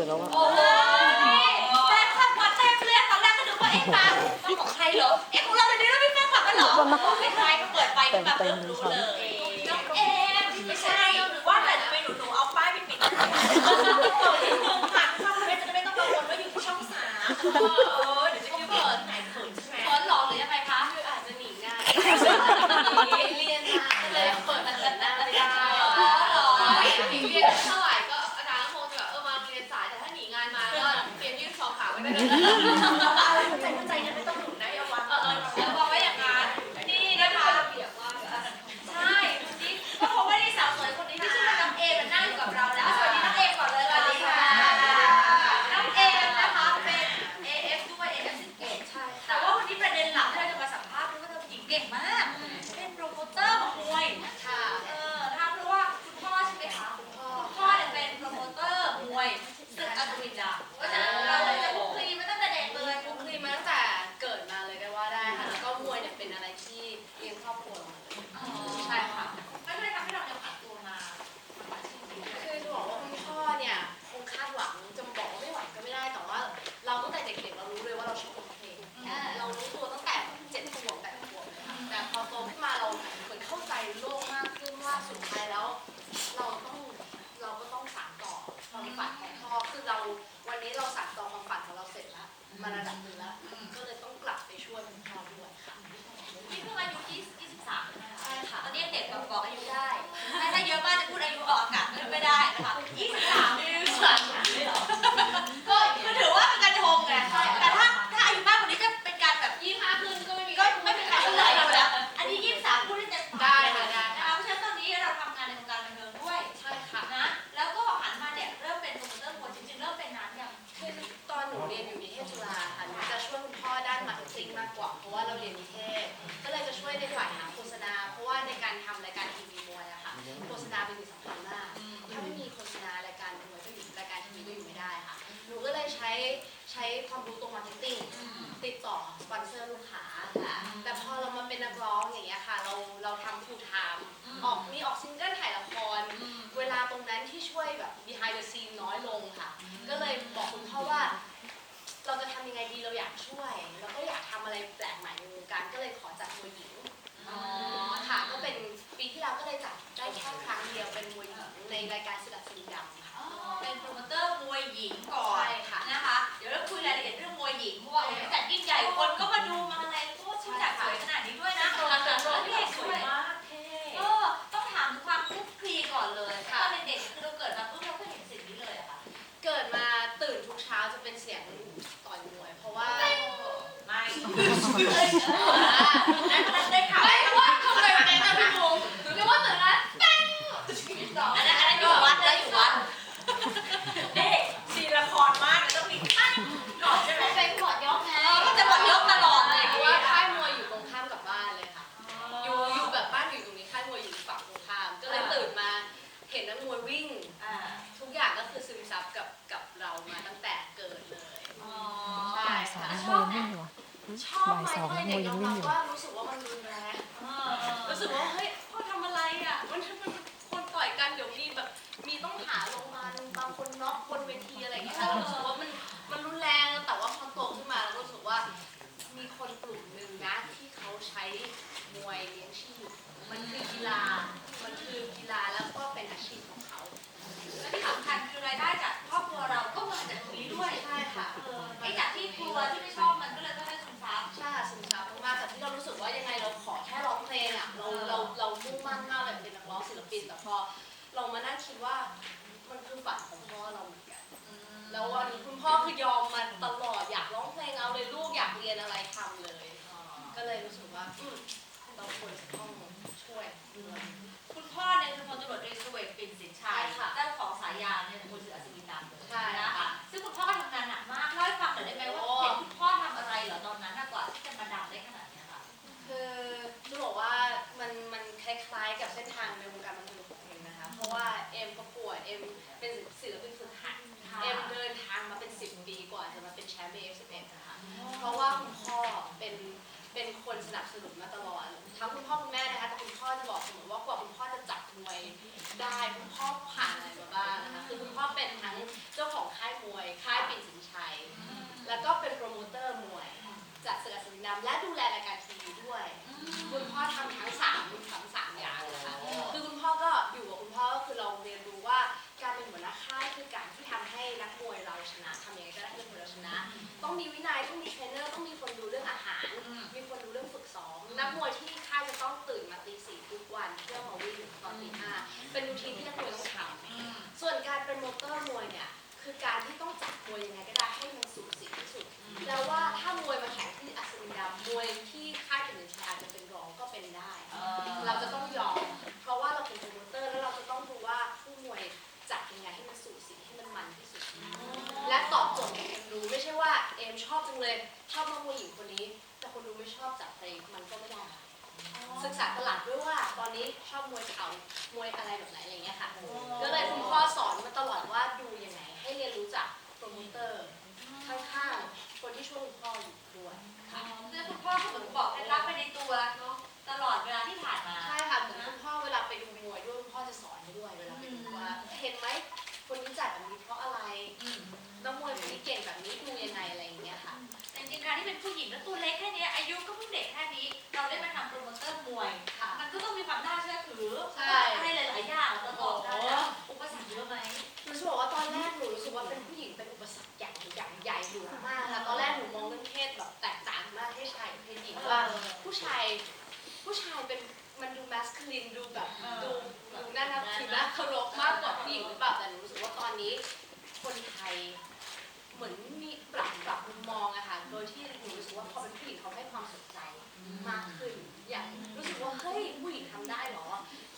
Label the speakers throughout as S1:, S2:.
S1: เลยแล้วอะ
S2: โอ้ยแฟนคลับวัดใจเปลือยตอนแรกก็นึกว่าเอ็กซ์ตามันของใครเหรอ เอ็ของเราเลยนี่เราไม่แม่คลับกันเหรอไม่ใช่ก็เปิดไปก็แบบเรู้เลยน้องเอ็มไม่ใช่หรือว่าแต่จะไปหนูหนูเอาป้ายไปปิดที่เมื
S3: องค่ะไมจะไม่
S2: ต้อง
S3: กังว
S2: ลว่าอยู่ช่อง
S3: สามเดี๋ยวจะเปิดไหนเขิน
S2: ใช่ไหมเอน
S3: ห
S2: ลอกหรือยังไง
S3: คะคืออาจจะหนีง่าย ความรู้ตรงมาร์เก็ตติ้งติดต่อสปอนเซอร์ลูกค้าค่ะแต่พอเรามาเป็นนักร้องอย่างเงี้ยค่ะ เราเราทำ full time ออกมีออกซิงเกิลถ่ายละคร เวลาตรงนั้นที่ช่วยแบบ behind the scene น้อยลงค่ะ ก็เลยบอกคุณพ่อว่า เราจะทำยังไงดีเราอยากช่วย แล้วก็อยากทำอะไรแปลกใหม่ในวงการก็เลยขอจัดมวยหญิงค่ะก็เป็นปีที่แล้วก็เลยจัดได้แค่ครั้งเดียวเป็นมวยหญิงในรายการสุดบสินดังค่ะ
S2: เป็นโปรโมเตอร์มวยหญิงก่อน
S3: ใช่ค่ะ
S2: อีกเพราะว่าเป็นจัดยิ่งใหญ่คนก็มาดูมาอะไรโอ้ชุดจัดสวยขนาดนี้ด้วยนะแล้วพี่เอกสว
S3: ย
S2: มาก
S3: เท่
S2: ต้องถามความคลุกคลีก่อนเลยตอนเด็กคือเราเกิดมาเพิ่งเราก็เห็นสิ่งนี้เลยอะค่ะ
S3: เกิดมาตื่นทุกเช้าจะเป็นเสียงต่อยมวย เพ
S2: ราะว่า
S3: ไม่ muy 女 เรามานั่งคิดว่ามันคือฝันของพ่อเราเหมือนกัน แล้ววันนี้คุณพ่อคือยอมมันตลอดอยากร้องเพลงเอาเลยลูกอยากเรียนอะไรทำเลย ก็เลยรู้สึกว่าอืมเราควรจะต้องช่วย
S2: คุณพ่อเนี่ยคือพลตำรวจเรีสุเวกปิ่นสินชัย
S3: ใช่ค่ะ
S2: เจ้าของสายยาเนี่ยคุณสืออัศวินดำเลย
S3: ใช่
S2: นะ เอม
S3: ชอบจังเลยชอบนักมวยหญิงคนนี้ แต่คนดูไม่ชอบจัดเพลงมันก็ไม่ได้ศึกษาตลาดด้วยว่าตอนนี้ชอบมวยเข่ามวยอะไรแบบไหนอะไรเงี้ยค่ะก็เลยคุณพ่อสอนมาตลอดว่าดูยังไง ให้เรียนรู้จากโปรโมเตอร์ข้างๆคนที่ช่วยคุณพ่ออยู่ด้วยค่ะ
S2: คือคุณพ่อเขาเหมือนบอกเคล็ดลับไปในตัวเนาะตลอดเวลาที่ผ่านมา
S3: ใช่ค่ะเหมือนคุณพ่อเวลาไปดูมวยด้วยคุณพ่อจะสอนไปด้วยเวลาไปดูว่าเห็นไหมคนนี้จัดแบบนี้เพราะอะไรนักมวยคนนี้เก่งแบบนี้ดูยังไง
S2: ที่เป็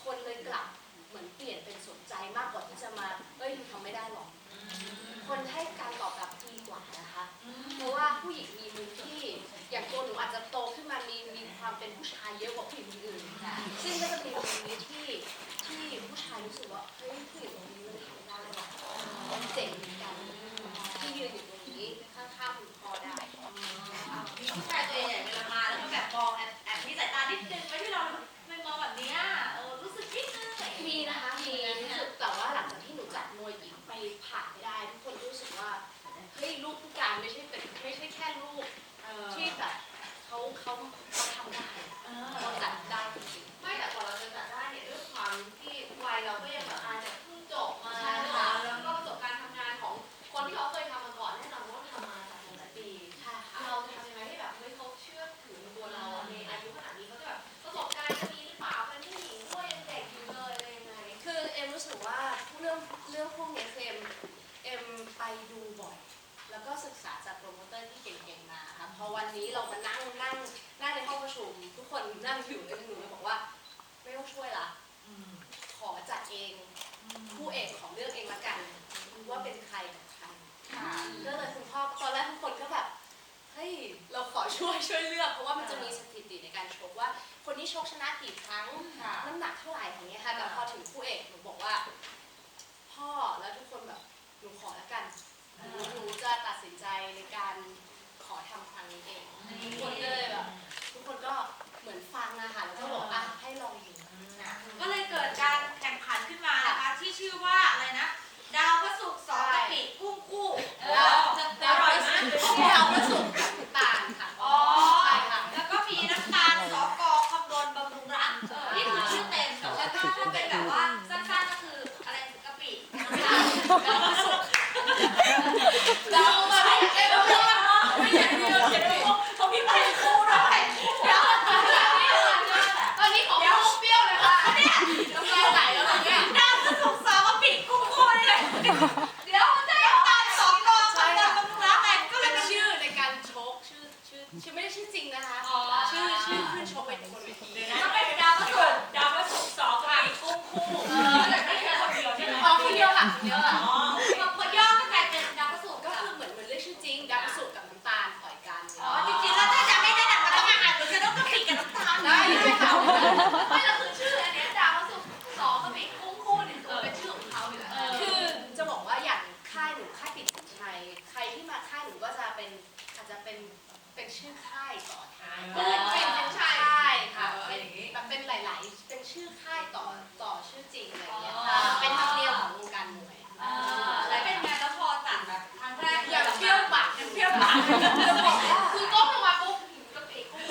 S2: คนเลย
S3: กลับเหมื
S2: อ
S3: นเปลี่ยนเป็นสนใจมากกว่าที่จะมาเอ้ยยูทำไม่ได้หรอก คนให้การตอบรับดีกว่านะคะ เพราะว่าผู้หญิงมีมุมที่อย่างตัวหนูอาจจะโตขึ้นมามีมีความเป็นผู้ชายเยอะกว่าผู้หญิงอื่นซึ่งก็จะมีมุมนี้ที่ที่ผู้ชายรู้สึกว่าเฮ้ย ทุกคนนั่งอยู่ในหนูเลยบอกว่า ไม่ต้องช่วยละ
S2: อืม
S3: ขอจัดเองผู้เอกของเรื่องเองละกันว่าเป็นใครกับใคร
S2: ค่ะ
S3: ก็เลยคุณพ่อตอนแรกทุกคนก็แบบเฮ้ยเราขอช่วยช่วยเลือกเพราะว่ามันจะมีสถิติในการชกว่า คนที่ชกชนะกี่ครั้ง
S2: ค่ะ
S3: น้ำหนักเท่าไหร่อย่างเงี้ยค่ะแต่พอถึงคู่เอกหนูบอกว่า พ่อแล้วทุกคนแบบหนูขอแล้วกันหนูหนูจะตัดสินใจในการขอทำครั้งนี้เองทุกคนก็เลยแบบทุกคนก็ ใค
S2: ร
S3: ที่มาค่า
S2: ย
S3: หนู
S2: ก็จะเป็
S3: นอาจจะ
S2: เป็น
S1: เป็นชื่อ
S3: ค่ายต่อท้าย
S1: เลยเป็นเป็นชาย
S3: ใช่ค่ะ
S2: เป็
S3: นแบบเป็นหลาย ๆ เป็นชื่อค่ายต่อต่อชื่อจริงอะไรอย่างเงี้ย
S2: อ๋อ
S3: เป็นธรรมเนียมของวงการมวย
S2: แล้วเป็นไงแล้วพอตัดแบบครั้งแรก
S3: อย่างเที่ยวปากอย่าเที่ยวปาก
S1: จะบอกว่าคือก้มลงมาปุ๊บกะปิกุ้ง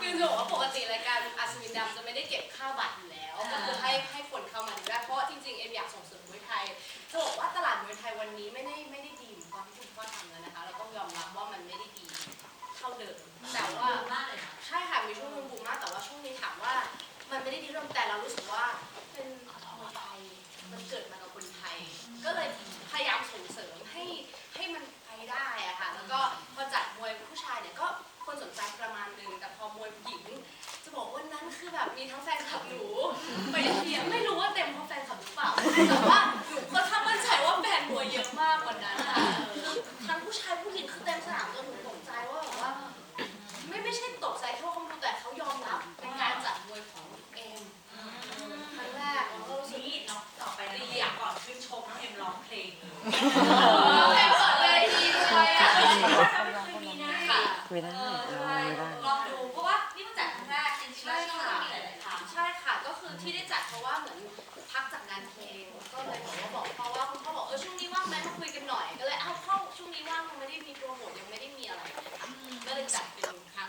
S3: คือจะบอกว่าปกติรายการอัศวินดำจะไม่ได้เก็บค่าบัตรอยู่แล้วก็คือให้ให้คนเข้ามาดูได้เพราะว่าจริง ๆ เอ็มอยากส่งเสริมมวยไทย จะบอกว่าตลาดมวยไทยวันนี้ไม่ได้ไม่ได้ดีเหมือนตอนที่คุณพ่อทำแล้วนะคะ เราต้องยอมรับว่ามันไม่ได้ดีเท่าเดิม แต่ว่า
S2: มากเลยนะ
S3: ใช่ค่ะมีช่วงหนึงบูมมากแต่ว่าช่วงนี้ถามว่า มันไม่ได้ดีเรื่องแต่เรารู้สึกว่าเป็นคนไทยมันเกิดมากับคนไทย ก็เลยพยายามส่งเสริมให้ให้มันไปได้อะค่ะแล้วก็พอจัดมวยผู้ชายเนี่ยก็คนสนใจประมาณหนึงแต่พอมวยหญิง จะบอกว่านั้นคือแบบมีทั้งแฟนคลับหนูไปเชียร์ไม่รู้ว่าเต็มเพราะแฟนคลับหรือเปล่าแต่ว่า ค่ะคุยได้เออ
S2: ไม่
S4: ได้
S2: ลองดูเพราะว่านี่มันจัดครั้งแรกจริงๆแล้วช่วงนี้มีหลายๆครั้ง
S3: ใช่ค่ะก็คือที่ได้จัดเพราะว่าเหมือนพักจากงานเพลงก็เลยบอกว่าบอกพ่อว่าคุณพ่อบอกเออช่วงนี้ว่างไหมมาคุยกันหน่อยก็เลยเอ้าพ่อช่วงนี้ว่างยังไม่ได้มีโปรโมทยังไม่ได้มีอะไรเลยค่ะก็เลยจัดเป็นครั้ง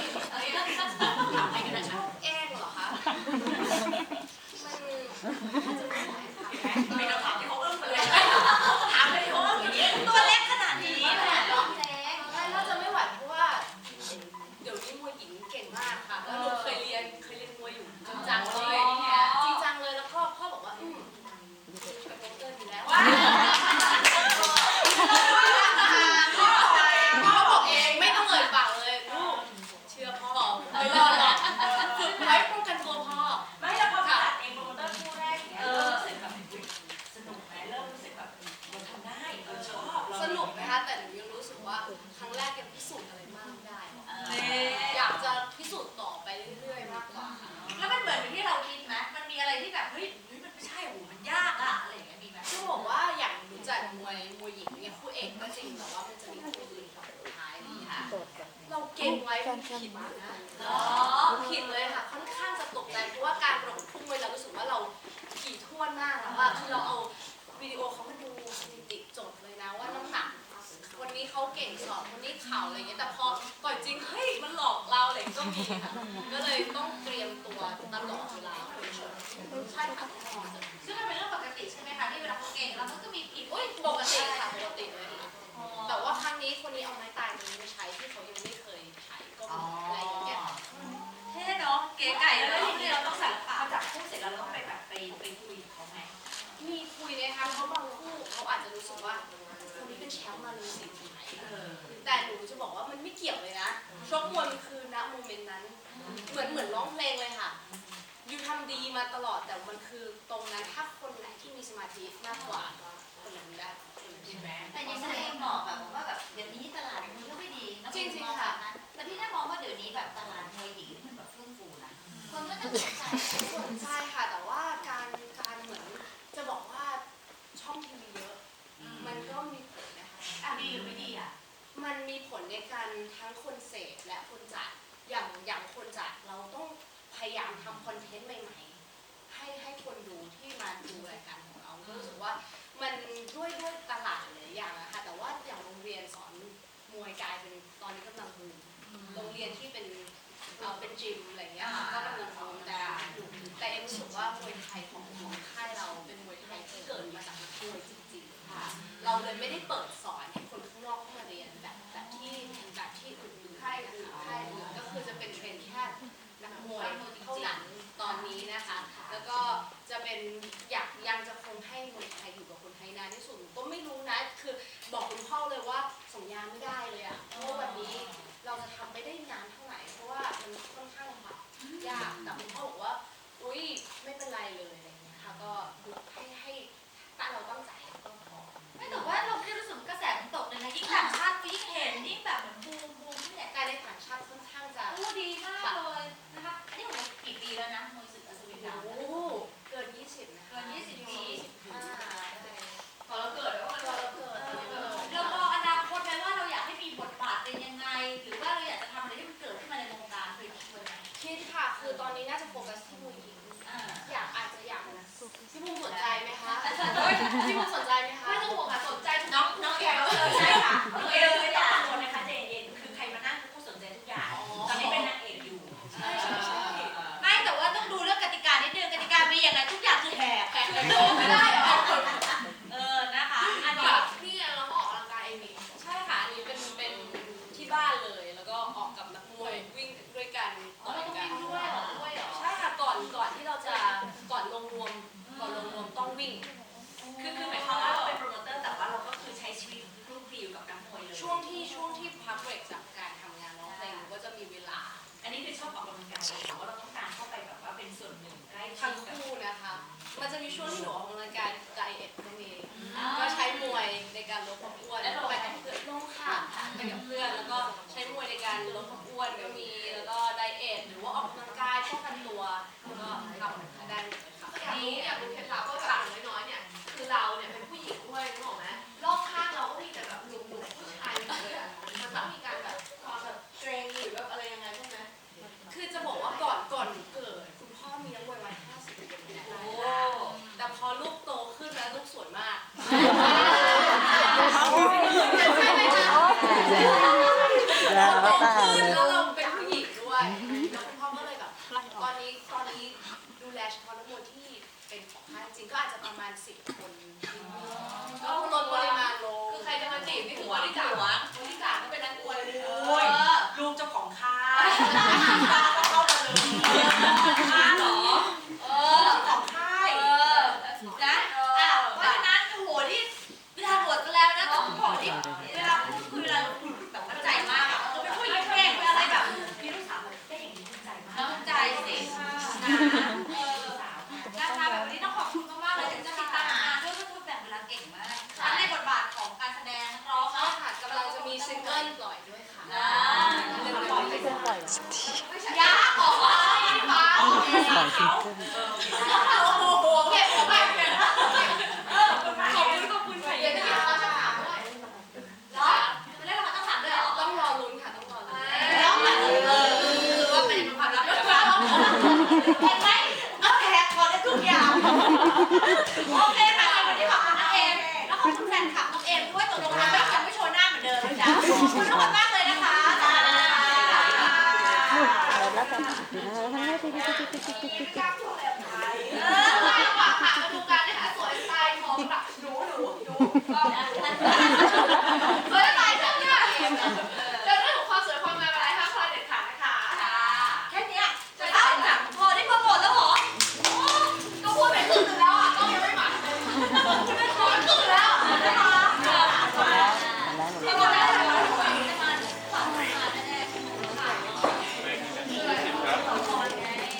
S3: เพราะว่าการประกบคู่มวยเรารู้สึกว่าเราขี่ท่วนมากแล้วอะคือเราเอาวิดีโอเขามาดูสถิติจดเลยนะว่าน้ำหนักวันนี้เขาเก่งสอบวันนี้เข่าอะไรเงี้ยแต่พอต่อยจริงเฮ้ยมันหลอกเราอะไรก็มีค่ะก็เลยต้องเตรียมตัวตลอดเวลาคุณผู้ชมใช่ค่ะ
S2: ซึ่งมันเป็นเรื่องปกติใช่ไหมคะที่เวลาเขาเก่งแล้วมันก็มีผิด
S3: อุ้ยปกติค่ะปกติเลยค่ะแต่ว่าครั้งนี้คนนี้เอาไม้ตายตัวนี้มาใช้ที่เขายังไม่เคยใช้ก็มีอะไรอย่างเงี้ย
S2: เท่เนาะเก๋ไก่แล้ว คุย
S3: นะคะเพราะบางคู่เขาอาจจะรู้สึกว่าคนนี้เป็นแชมป์มาเลยสิทำไม
S2: เออ
S3: แต่หนูจะบอกว่ามันไม่เกี่ยวเลยนะชกมวยมันคือณโมเมนต์นั้น เหมือนเหมือนร้องเพลงเลยค่ะยูทำดีมาตลอดแต่มันคือตรงนั้นถ้าคนไหนที่มีสมาธิมากกว่าคนนั้นได้คนนั้น
S2: ใช่ไหม
S5: แต่ยังไม่ได้มองแบบว่าแบบเดี๋ยวนี้ตลาดมันก็ไม่ดีน้องเอ็มมองแบบนั้นแต่พี่ได้มองว่าเดี๋ยวนี้แบบตลาดมวยหญิงนี่มันแบบเฟื่องฟูนะคนก็จะสนใจ
S3: สนใจค่ะแต่ว่าการการเหมือนจะบอกว่าช่องทีวีเยอะ มันก็มีผลนะคะ
S2: อะดีหรือไม่ดีอะ
S3: มันมีผลในการทั้งคนเสพและคนจัด อย่างอย่างคนจัดเราต้องพยายามทำคอนเทนต์ใหม่ๆ ให้ให้คนดูที่มาดูรายการของเราก็รู้สึกว่ามันด้วยด้วยตลาดหลายอย่างอะค่ะแต่ว่าอย่างโรงเรียนสอนมวยกลายเป็นตอนนี้กำลังบูมโรงเรียนที่เป็นเอ่อเป็นจิมอะไรอย่างเงี้ยค่ะก็กำลังบูมแต่แต่เอ็มรู้สึกว่ามวยไทยของของค่ายเราเป็นมวยไทยที่เกิดมาจากนักมวยจริงๆ ค่ะเราเลยไม่ได้เปิดสอนให้คนข้างนอกเข้ามาเรียนแบบแบบที่แบบที่อื่นๆค่ายอื่นค่ายอื่ก็คือจะเป็นเทรนแค่ คือคือหมายความว่าเราเป็นโปรโมเตอร์แต่ว่าเราก็คือใช้ชีวิตคลุกคลีอยู่กับนักมวยเลยช่วงที่ช่วงที่พักเบรกจากการทำงานร้องเพลงก็จะมีเวลาอันนี้คือชอบออกกำลังกายแรืว่าเราต้องการเข้า
S5: ไปแบบว่าเป็นส่วนหนึ่งใกล้ชิทั้งคู่นะคะ มันจะมีช่วงที่หนูออกกำลังกายไดเอทก็มีอ่ก็ใช้ม
S3: วยในการลดความอ้ว
S5: นแล้วไปกับเพื่อนลงค่ะไปกับเพื่อนแล้วก็ใช้มวยในการลดควา
S3: มอ้วน
S5: ก็มีแล้
S3: วก็ได
S2: เอทหรือว่า
S3: ออกกำ
S5: ลังกายป้องกันตัวก็ทำได้หมดเลยค่ะ อยาก
S1: รู้อยากรู้เคล็ดลับว่า เนี่ยคือเราเนี่ยเป็นผู้หญิงด้วยนึกออกไหมรอบข้างเราก็มีแต่แบบหนุ่มๆผู้ชายหมดเลยอะมันต้องมีการแบบความแบบเกรงหรือแบบอะไรยังไงบ้างไหม
S3: คือจะบอกว่าก่อนก่อนหนูเกิด คุณพ่อมีนักมวยวัย50ปีแต่พอลูกโตขึ้นแล้วลูกสวยมาก
S5: แล้วแต่
S3: ขึ้น
S5: เลย
S3: แล้วเราเป็นผู้หญิงด้วยแล้วคุณพ่อก็เลยแบบ ตอนนี้ตอนนี้ดูแลเฉพาะนักมวยที่เป็น ของค่ายจริงก็อาจจะประมาณ10คนก็ลดปริมาณลง
S1: คือใครจะมาจีบนี่คือบริจาคว
S3: ซิงเกิลปล่อยด้วยค่ะ
S2: อ่า
S3: เร็วๆนี้
S5: เพื่อนปล่อย
S2: ยากขอว่าฟ้า
S5: ปล่อยซิงเกิล
S2: โอ้โหเก็บเข้าไปเป็น
S6: ขอบคุณขอบคุณค่ะ
S1: เดี๋ยวจะมีเขาจะถามด้วย
S2: เหรอไม่ได้รางวัลต้องถามด้วยเหรอ
S3: ต้องรอลุ้นค่ะต้องรอลุ้น
S2: แล้วแบบเออคือว่าเป็นความลับจากเราเห็นไหมเอาแขกขอได้ทุกอย่างโอเค ทุกคนมากเลยนะคะจ้า
S5: แล้วแต่
S2: เออ
S1: ฝากฝากมาดูกันนะคะสวยสไตล์ของแบบหนูหนูหนูก็
S2: เออ